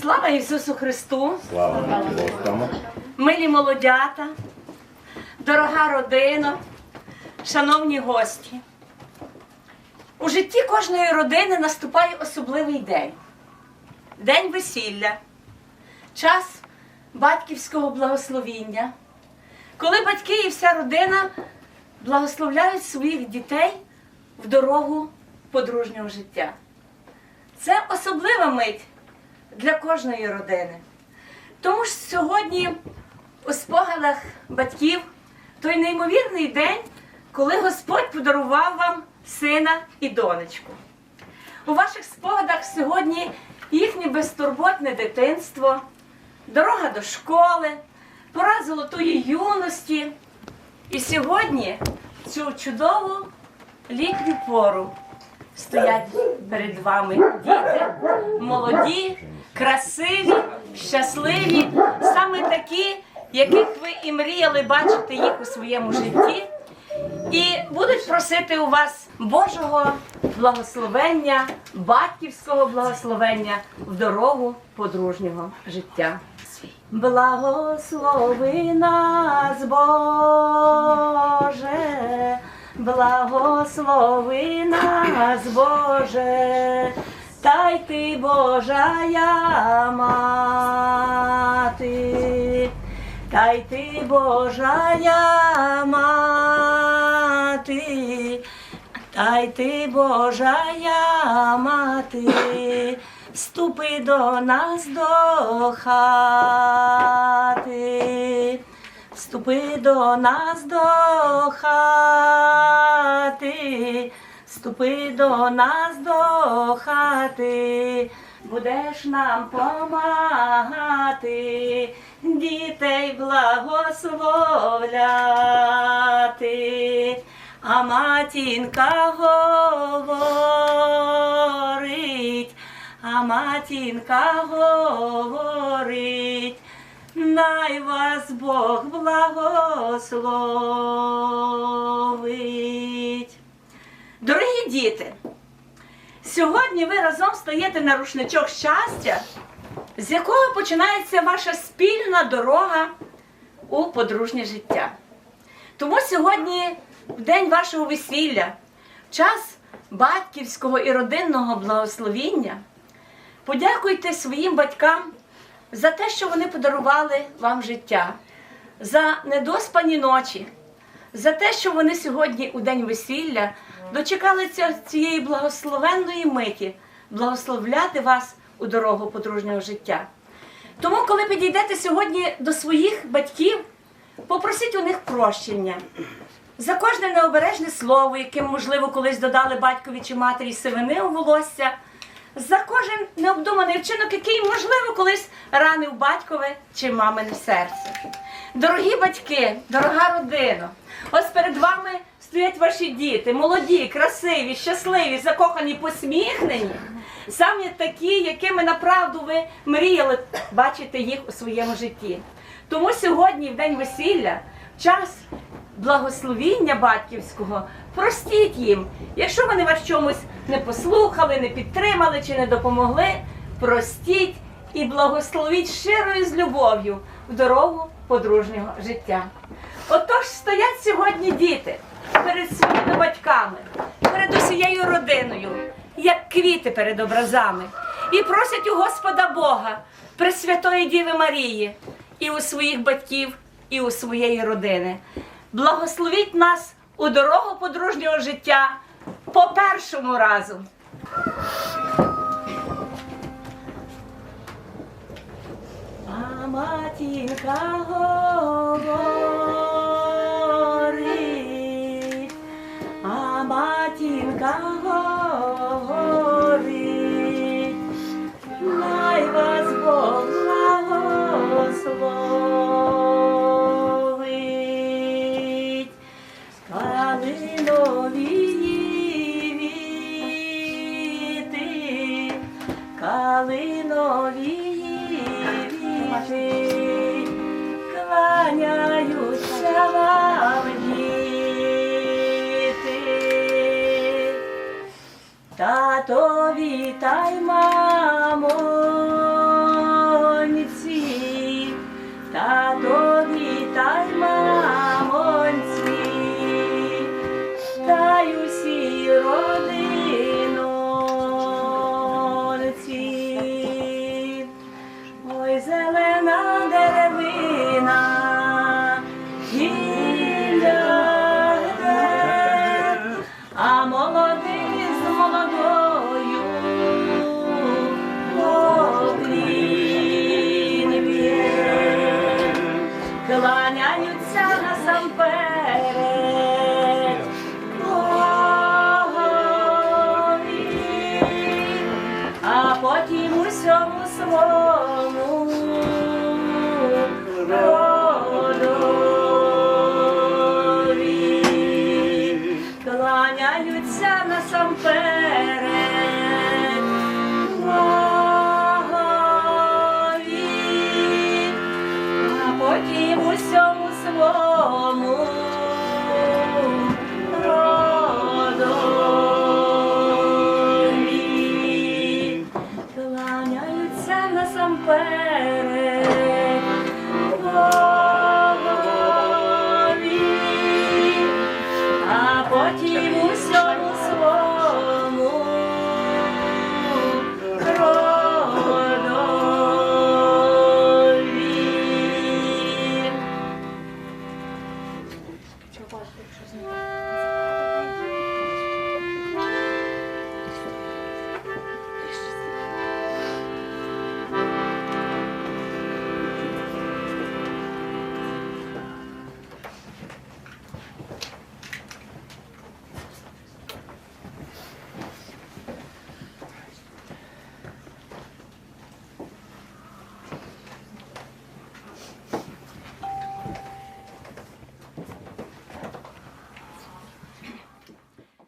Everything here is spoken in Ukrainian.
Слава Ісусу Христу! Слава Богу. Милі молодята, дорога родина, шановні гості. У житті кожної родини наступає особливий день. День весілля, час батьківського благословіння, коли батьки і вся родина благословляють своїх дітей в дорогу подружнього життя. Це особлива мить для кожної родини. Тому ж сьогодні у спогадах батьків той неймовірний день, коли Господь подарував вам сина і донечку. У ваших спогадах сьогодні їхнє безтурботне дитинство, дорога до школи, пора золотої юності. І сьогодні цю чудову літню пору стоять перед вами діти, молоді, красиві, щасливі, саме такі, яких ви і мріяли бачити їх у своєму житті, і будуть просити у вас Божого благословення, батьківського благословення в дорогу подружнього життя. Благослови нас, Боже, благослови нас, Боже, та й ти Божая мати, та й ти Божая мати, та й ти Божая мати, ступи до нас до хати, ступи до нас до хати, ступи до нас до хати, будеш нам помагати, дітей благословляти. А матінка говорить, а матінка говорить, най вас Бог благословить. Дорогі діти, сьогодні ви разом стаєте на рушничок щастя, з якого починається ваша спільна дорога у подружнє життя. Тому сьогодні, день вашого весілля, в час батьківського і родинного благословіння, подякуйте своїм батькам за те, що вони подарували вам життя, за недоспані ночі, за те, що вони сьогодні у день весілля дочекалися цієї благословенної миті, благословляти вас у дорогу подружнього життя. Тому, коли підійдете сьогодні до своїх батьків, попросіть у них прощення за кожне необережне слово, яким, можливо, колись додали батькові чи матері сивини у волосся, за кожен необдуманий вчинок, який, можливо, колись ранив батькове чи мамине серце. Дорогі батьки, дорога родина, ось перед вами стоять ваші діти, молоді, красиві, щасливі, закохані, посміхнені, самі такі, якими направду ви мріяли бачити їх у своєму житті. Тому сьогодні, в день весілля, час благословіння батьківського, простіть їм. Якщо вони вас чомусь не послухали, не підтримали чи не допомогли, простіть і благословіть щирою з любов'ю в дорогу подружнього життя. Отож стоять сьогодні діти перед своїми батьками, перед усією родиною, як квіти перед образами, і просять у Господа Бога, Пресвятої Діви Марії, і у своїх батьків, і у своєї родини. Благословіть нас у дорогу подружнього життя по першому разу. Матінка говорить, а матінка говорить, най вас Бог благословить. Калинові віти, калинові віти, кланяються вам діти. Тато, вітай, мамо, всьому своєму.